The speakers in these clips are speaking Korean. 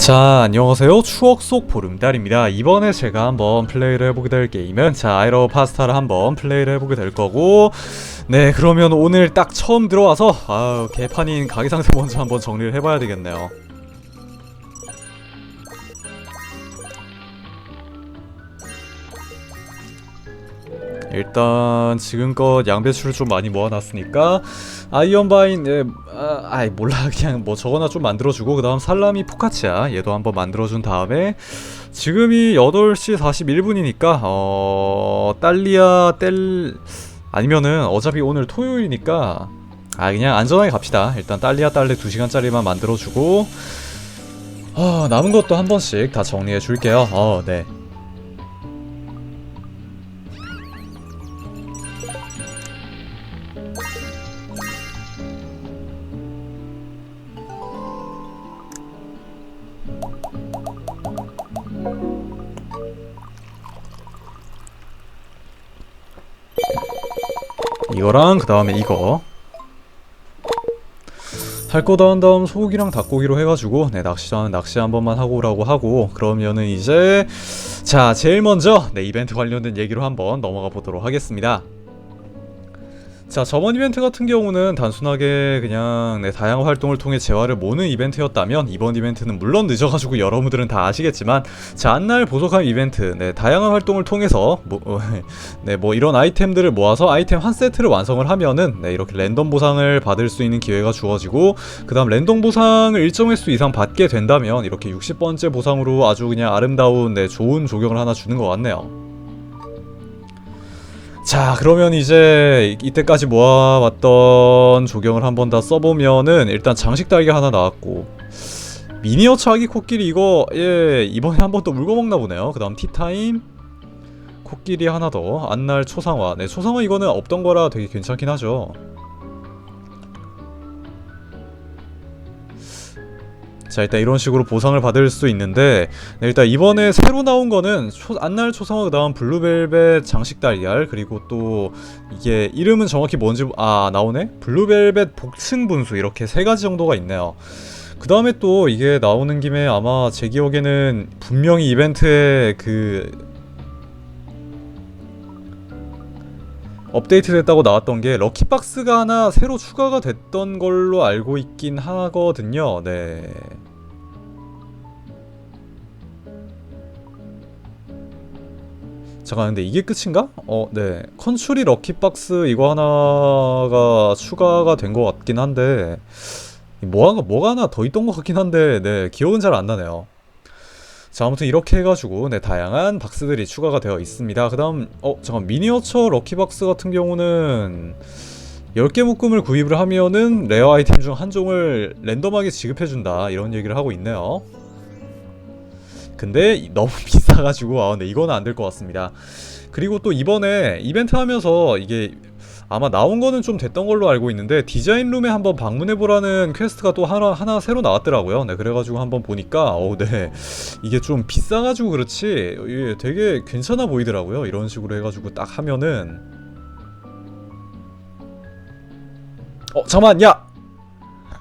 자 안녕하세요. 추억 속 보름달입니다. 이번에 제가 한번 플레이를 해보게 될 게임은 자 아이러 파스타를 한번 플레이를 해보게 될 거고 네 그러면 오늘 딱 처음 들어와서 아유 개판인 가게 상태 먼저 한번 정리를 해봐야 되겠네요 일단 지금껏 양배추를 좀 많이 모아놨으니까 아이언바인 예, 아, 아이 몰라. 그냥 뭐 저거나 좀 만들어주고 그 다음 살라미 포카치아 얘도 한번 만들어준 다음에 지금이 8시 41분이니까 어 딸리아 뗄 아니면은 어차피 오늘 토요일이니까 아 그냥 안전하게 갑시다. 일단 딸리아 딸레 2시간짜리만 만들어주고 어, 남은 것도 한 번씩 다 정리해 줄게요. 어네 이거랑 그 다음에 이거 할거다 한 다음 소고기랑 닭고기로 해가지고 네 낚시장 낚시 한 번만 하고 오라고 하고 그러면은 이제 자 제일 먼저 네 이벤트 관련된 얘기로 한번 넘어가 보도록 하겠습니다. 자 저번 이벤트 같은 경우는 단순하게 그냥 네, 다양한 활동을 통해 재화를 모으는 이벤트였다면 이번 이벤트는 물론 늦어가지고 여러분들은 다 아시겠지만 자 한날 보석함 이벤트 네 다양한 활동을 통해서 뭐, 어, 네, 뭐 이런 아이템들을 모아서 아이템 한 세트를 완성을 하면은 네, 이렇게 랜덤 보상을 받을 수 있는 기회가 주어지고 그 다음 랜덤 보상을 일정 횟수 이상 받게 된다면 이렇게 60번째 보상으로 아주 그냥 아름다운 네, 좋은 조경을 하나 주는 것 같네요. 자 그러면 이제 이때까지 모아왔던 조경을 한 번 다 써보면은 일단 장식 달걀 하나 나왔고 미니어처 아기 코끼리 이거 예 이번에 한 번 또 물고 먹나 보네요. 그 다음 티타임 코끼리 하나 더. 안날 초상화. 네 초상화 이거는 없던 거라 되게 괜찮긴 하죠 자 일단 이런 식으로 보상을 받을 수 있는데 네, 일단 이번에 새로 나온 거는 초, 안날 초상화 그 다음 블루벨벳 장식 달걀 그리고 또 이게 이름은 정확히 뭔지 아 나오네? 블루벨벳 복층 분수 이렇게 세 가지 정도가 있네요. 그 다음에 또 이게 나오는 김에 아마 제 기억에는 분명히 이벤트에 그 업데이트 됐다고 나왔던 게 럭키박스가 하나 새로 추가가 됐던 걸로 알고 있긴 하거든요. 네. 잠깐 근데 이게 끝인가? 어, 네. 컨츄리 럭키박스 이거 하나가 추가가 된 것 같긴 한데 뭐가 뭐가 하나 더 있던 것 같긴 한데 네 기억은 잘 안 나네요. 자 아무튼 이렇게 해가지고 네 다양한 박스들이 추가가 되어 있습니다. 그 다음 어 잠깐 미니어처 럭키박스 같은 경우는 10개 묶음을 구입을 하면은 레어 아이템 중 한 종을 랜덤하게 지급해준다 이런 얘기를 하고 있네요. 근데 이- 너무 비싸가지고 아 근데 이거는 안 될 것 같습니다. 그리고 또 이번에 이벤트 하면서 이게 아마 나온 거는 좀 됐던 걸로 알고 있는데 디자인 룸에 한번 방문해 보라는 퀘스트가 또 하나 하나 새로 나왔더라고요. 네, 그래가지고 한번 보니까 어, 네 이게 좀 비싸가지고 그렇지 이게 되게 괜찮아 보이더라고요. 이런 식으로 해가지고 딱 하면은 어 잠만 야.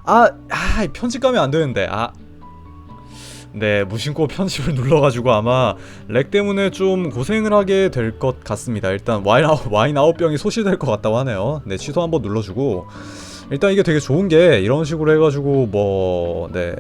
아, 아 편집 가면 안 되는데 아. 네, 무심코 편집을 눌러가지고 아마 렉 때문에 좀 고생을 하게 될 것 같습니다. 일단 와인 아홉 와인 아홉 병이 소실될 것 같다고 하네요. 네, 취소 한번 눌러주고 일단 이게 되게 좋은 게 이런 식으로 해가지고 뭐 네.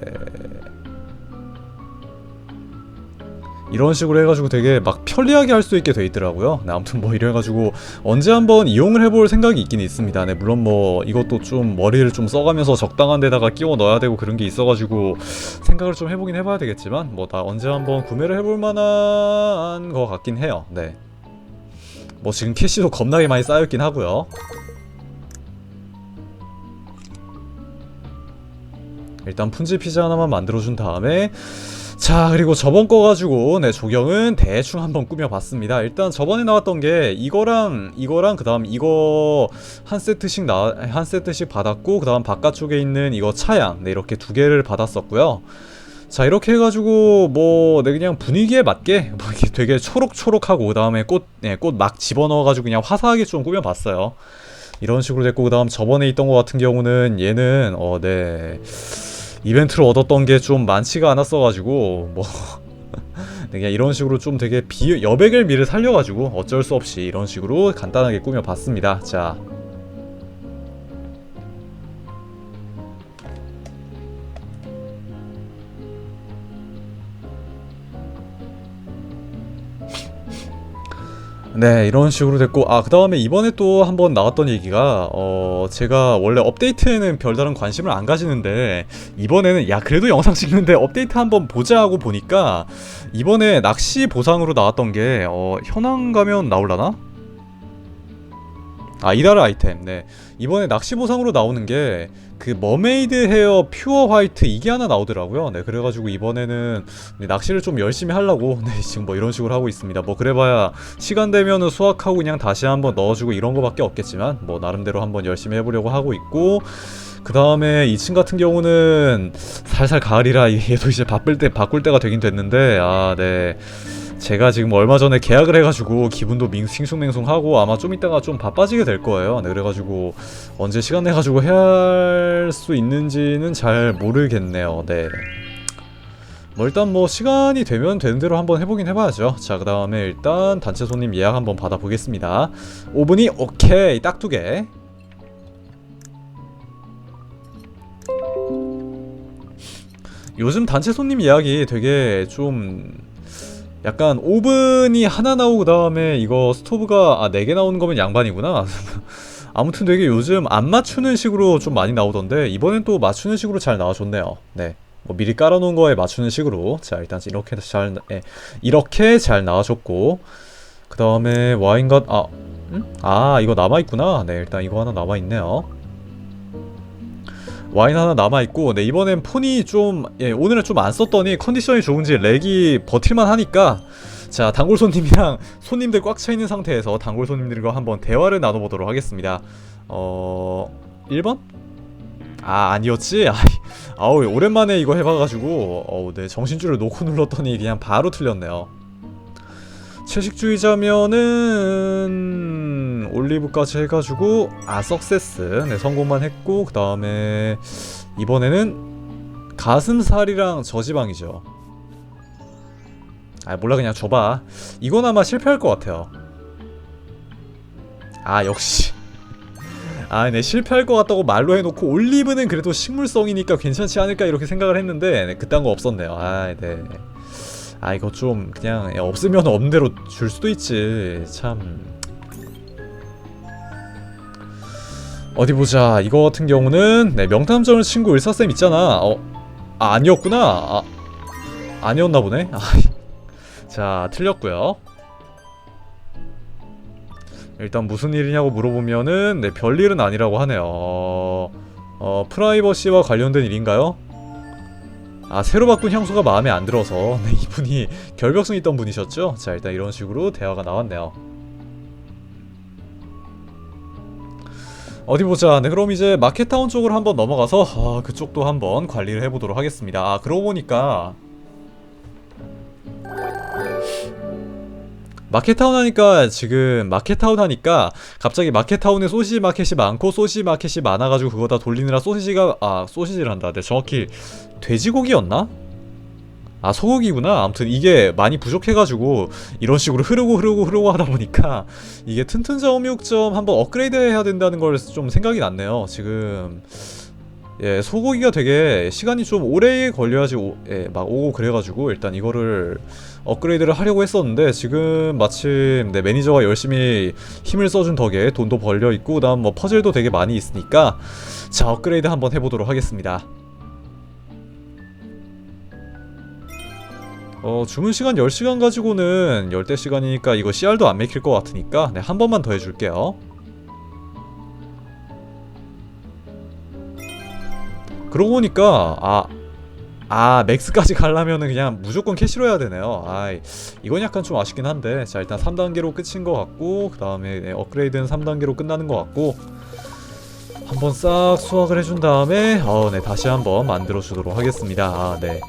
이런 식으로 해가지고 되게 막 편리하게 할 수 있게 돼 있더라고요. 네, 아무튼 뭐 이래가지고 언제 한번 이용을 해볼 생각이 있긴 있습니다. 네, 물론 뭐 이것도 좀 머리를 좀 써가면서 적당한 데다가 끼워 넣어야 되고 그런 게 있어가지고 생각을 좀 해보긴 해봐야 되겠지만 뭐다 언제 한번 구매를 해볼 만한 것 같긴 해요. 네. 뭐 지금 캐시도 겁나게 많이 쌓여있긴 하고요. 일단 푼지 피자 하나만 만들어준 다음에 자 그리고 저번 거 가지고 네 조경은 대충 한번 꾸며봤습니다. 일단 저번에 나왔던 게 이거랑 이거랑 그 다음 이거 한 세트씩 나 한 세트씩 받았고 그 다음 바깥쪽에 있는 이거 차양 네 이렇게 두 개를 받았었고요. 자 이렇게 해가지고 뭐 네, 그냥 분위기에 맞게 뭐 이렇게 되게 초록초록하고 그 다음에 꽃꽃 막 집어넣어가지고 그냥 화사하게 좀 꾸며봤어요. 이런 식으로 됐고 그 다음 저번에 있던 것 같은 경우는 얘는 어네 이벤트를 얻었던 게 좀 많지가 않았어가지고 뭐 네, 그냥 이런 식으로 좀 되게 비 여백을 미를 살려가지고 어쩔 수 없이 이런 식으로 간단하게 꾸며봤습니다. 자. 네 이런 식으로 됐고 아 그 다음에 이번에 또 한번 나왔던 얘기가 어 제가 원래 업데이트에는 별다른 관심을 안 가지는데 이번에는 야 그래도 영상 찍는데 업데이트 한번 보자 하고 보니까 이번에 낚시 보상으로 나왔던 게 어 현황 가면 나올라나? 아 이달의 아이템. 네. 이번에 낚시 보상으로 나오는 게 그 머메이드 헤어 퓨어 화이트 이게 하나 나오더라고요. 네 그래가지고 이번에는 네, 낚시를 좀 열심히 하려고. 네 지금 뭐 이런 식으로 하고 있습니다. 뭐 그래봐야 시간 되면은 수확하고 그냥 다시 한번 넣어주고 이런 거밖에 없겠지만 뭐 나름대로 한번 열심히 해보려고 하고 있고 그 다음에 2층 같은 경우는 살살 가을이라 얘도 이제 바쁠 때 바꿀 때가 되긴 됐는데 아네 제가 지금 얼마 전에 계약을 해가지고 기분도 밍 싱숭맹숭하고 아마 좀 이따가 좀 바빠지게 될 거예요. 네, 그래가지고 언제 시간 내가지고 할 수 있는지는 잘 모르겠네요. 네. 뭐 일단 뭐 시간이 되면 되는 대로 한번 해보긴 해봐야죠. 자, 그 다음에 일단 단체 손님 예약 한번 받아보겠습니다. 5분이 오케이 딱 두 개. 요즘 단체 손님 예약이 되게 좀 약간 오븐이 하나 나오고 그다음에 이거 스토브가 아 4개 나오는 거면 양반이구나. 아무튼 되게 요즘 안 맞추는 식으로 좀 많이 나오던데 이번엔 또 맞추는 식으로 잘 나와줬네요. 네. 뭐 미리 깔아놓은 거에 맞추는 식으로 자 일단 이렇게 잘 예, 이렇게 잘 나와줬고 그 다음에 와인갓 아, 음? 아 이거 남아 있구나. 네 일단 이거 하나 남아 있네요. 와인 하나 남아있고 네 이번엔 폰이 좀 예, 오늘은 좀 안 썼더니 컨디션이 좋은지 렉이 버틸만 하니까 자 단골 손님이랑 손님들 꽉 차있는 상태에서 단골 손님들과 한번 대화를 나눠보도록 하겠습니다 어... 1번? 아 아니었지? 아우 오랜만에 이거 해봐가지고 어우 네 정신줄을 놓고 눌렀더니 그냥 바로 틀렸네요 채식주의자면은 올리브까지 해가지고 아 석세스. 네 성공만 했고 그 다음에 이번에는 가슴살이랑 저지방이죠. 아 몰라 그냥 줘봐. 이건 아마 실패할 것 같아요. 아 역시. 아, 네, 실패할 것 같다고 말로 해놓고 올리브는 그래도 식물성이니까 괜찮지 않을까 이렇게 생각을 했는데 네, 그딴 거 없었네요. 아, 네. 아 이거 좀 그냥 없으면 없는 대로 줄 수도 있지. 참. 어디 보자. 이거 같은 경우는 네 명탐정을 친구 의사쌤 있잖아. 어 아, 아니었구나. 아 아니었나 보네. 아, 자 틀렸고요. 일단 무슨 일이냐고 물어보면은 네 별일은 아니라고 하네요. 어, 어 프라이버시와 관련된 일인가요? 아 새로 바꾼 향수가 마음에 안 들어서. 네, 이분이 결벽성 있던 분이셨죠? 자 일단 이런 식으로 대화가 나왔네요. 어디 보자. 네 그럼 이제 마켓타운 쪽으로 한번 넘어가서 아, 그쪽도 한번 관리를 해보도록 하겠습니다. 아 그러고 보니까 마켓타운 하니까 지금 마켓타운 하니까 갑자기 마켓타운에 소시지 마켓이 많고 소시지 마켓이 많아가지고 그거 다 돌리느라 소시지가 아 소시지를 한다. 네 정확히 돼지고기였나? 아 소고기구나. 아무튼 이게 많이 부족해가지고 이런 식으로 흐르고 흐르고 흐르고 하다 보니까 이게 튼튼자 음육점 한번 업그레이드 해야 된다는 걸 좀 생각이 났네요. 지금 예 소고기가 되게 시간이 좀 오래 걸려야지 오, 예, 막 오고 그래가지고 일단 이거를 업그레이드를 하려고 했었는데 지금 마침 내 매니저가 열심히 힘을 써준 덕에 돈도 벌려 있고 그다음 뭐 퍼즐도 되게 많이 있으니까 자 업그레이드 한번 해보도록 하겠습니다. 어 주문 시간 10시간 가지고는 열대 시간이니까 이거 CR도 안 맥힐 것 같으니까 네, 한 번만 더 해줄게요. 그러고 보니까 아, 아 맥스까지 가려면은 그냥 무조건 캐시로 해야 되네요. 아, 이건 약간 좀 아쉽긴 한데 자 일단 3단계로 끝인 것 같고 그 다음에 네, 업그레이드는 3단계로 끝나는 것 같고 한번 싹 수확을 해준 다음에 어, 네 다시 한번 만들어 주도록 하겠습니다. 아, 네.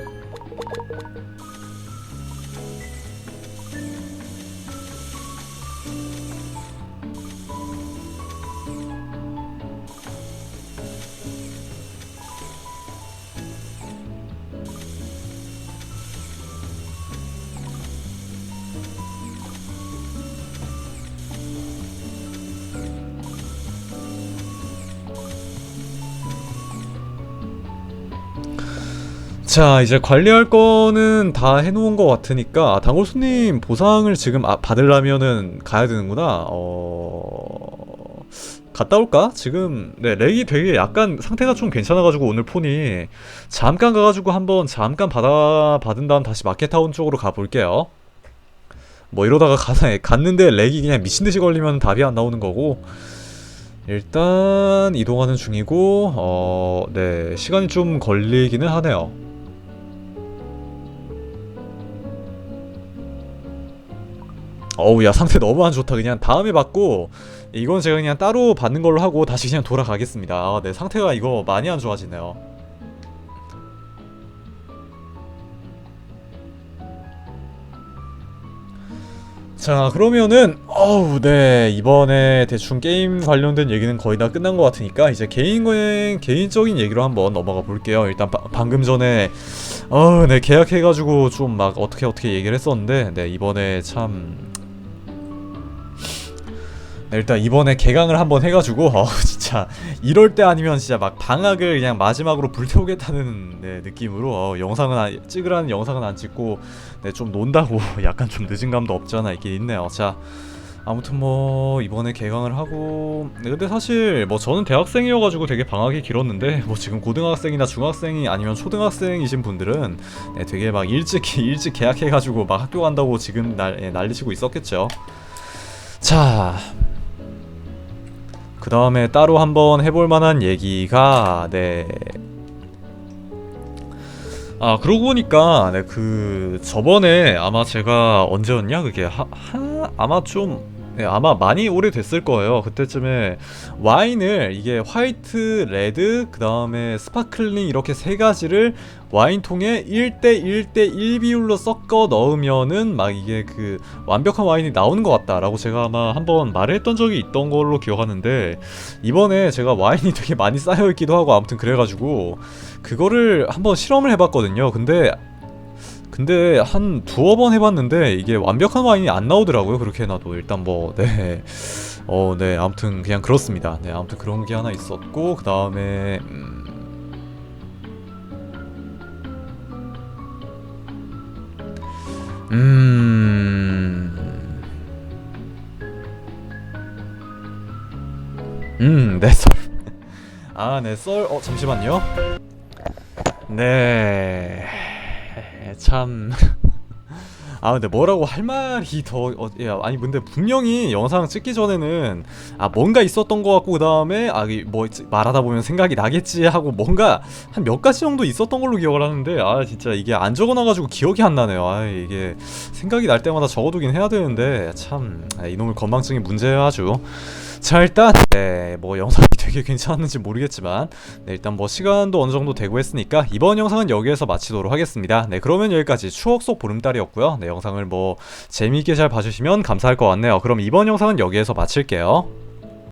자 이제 관리할 거는 다 해놓은 것 같으니까 아, 단골 손님 보상을 지금 아, 받으려면은 가야 되는구나 어... 갔다 올까? 지금 네 렉이 되게 약간 상태가 좀 괜찮아가지고 오늘 폰이 잠깐 가가지고 한번 잠깐 받아 받은 다음 다시 마켓타운 쪽으로 가볼게요 뭐 이러다가 가사 갔는데 렉이 그냥 미친듯이 걸리면 답이 안 나오는 거고 일단 이동하는 중이고 어, 네 시간이 좀 걸리기는 하네요. 어우 야 상태 너무 안 좋다. 그냥 다음에 받고 이건 제가 그냥 따로 받는 걸로 하고 다시 그냥 돌아가겠습니다. 아, 네 상태가 이거 많이 안 좋아지네요. 자 그러면은 어우 네 이번에 대충 게임 관련된 얘기는 거의 다 끝난 것 같으니까 이제 개인 개인적인 얘기로 한번 넘어가 볼게요. 일단 바, 방금 전에 어네 계약해가지고 좀 막 어떻게 어떻게 얘기를 했었는데 네 이번에 참 네, 일단 이번에 개강을 한번 해가지고 어 진짜 이럴 때 아니면 진짜 막 방학을 그냥 마지막으로 불태우겠다는 네, 느낌으로 어, 영상은 안, 찍으라는 영상은 안 찍고 네, 좀 논다고 약간 좀 늦은 감도 없잖아 있긴 있네요. 자 아무튼 뭐 이번에 개강을 하고 네, 근데 사실 뭐 저는 대학생이어가지고 되게 방학이 길었는데 뭐 지금 고등학생이나 중학생이 아니면 초등학생이신 분들은 네, 되게 막 일찍 일찍 개학해가지고 막 학교 간다고 지금 날, 예, 난리치고 있었겠죠. 자, 그 다음에 따로 한번 해볼 만한 얘기가 네. 아 그러고 보니까 네, 그 저번에 아마 제가 언제였냐 그게 하, 하 아마 좀 네, 아마 많이 오래됐을 거예요. 그때쯤에 와인을 이게 화이트, 레드, 그 다음에 스파클링 이렇게 세 가지를 와인통에 1대 1대 1 비율로 섞어 넣으면은 막 이게 그 완벽한 와인이 나오는 것 같다라고 제가 아마 한번 말을 했던 적이 있던 걸로 기억하는데 이번에 제가 와인이 되게 많이 쌓여 있기도 하고 아무튼 그래가지고 그거를 한번 실험을 해봤거든요. 근데 근데 한 두어 번 해봤는데 이게 완벽한 와인이 안 나오더라고요. 그렇게 해놔도 일단 뭐 네. 어, 네. 아무튼 그냥 그렇습니다. 네. 아무튼 그런 게 하나 있었고 그 다음에 음... 음... 음, 네, 썰. 아, 네, 썰. 어, 잠시만요. 네. 참. 아 근데 뭐라고 할 말이 더 어, 야, 아니 근데 분명히 영상 찍기 전에는 아 뭔가 있었던 것 같고 그 다음에 아뭐 말하다 보면 생각이 나겠지 하고 뭔가 한 몇 가지 정도 있었던 걸로 기억을 하는데 아 진짜 이게 안 적어놔가지고 기억이 안 나네요 아 이게 생각이 날 때마다 적어두긴 해야 되는데 참 아, 이놈의 건망증이 문제야 아주 자 일단 네, 뭐 영상이 되게 괜찮았는지 모르겠지만 네, 일단 뭐 시간도 어느 정도 되고 했으니까 이번 영상은 여기에서 마치도록 하겠습니다. 네 그러면 여기까지 추억 속 보름달이었고요. 네 영상을 뭐 재미있게 잘 봐주시면 감사할 것 같네요. 그럼 이번 영상은 여기에서 마칠게요.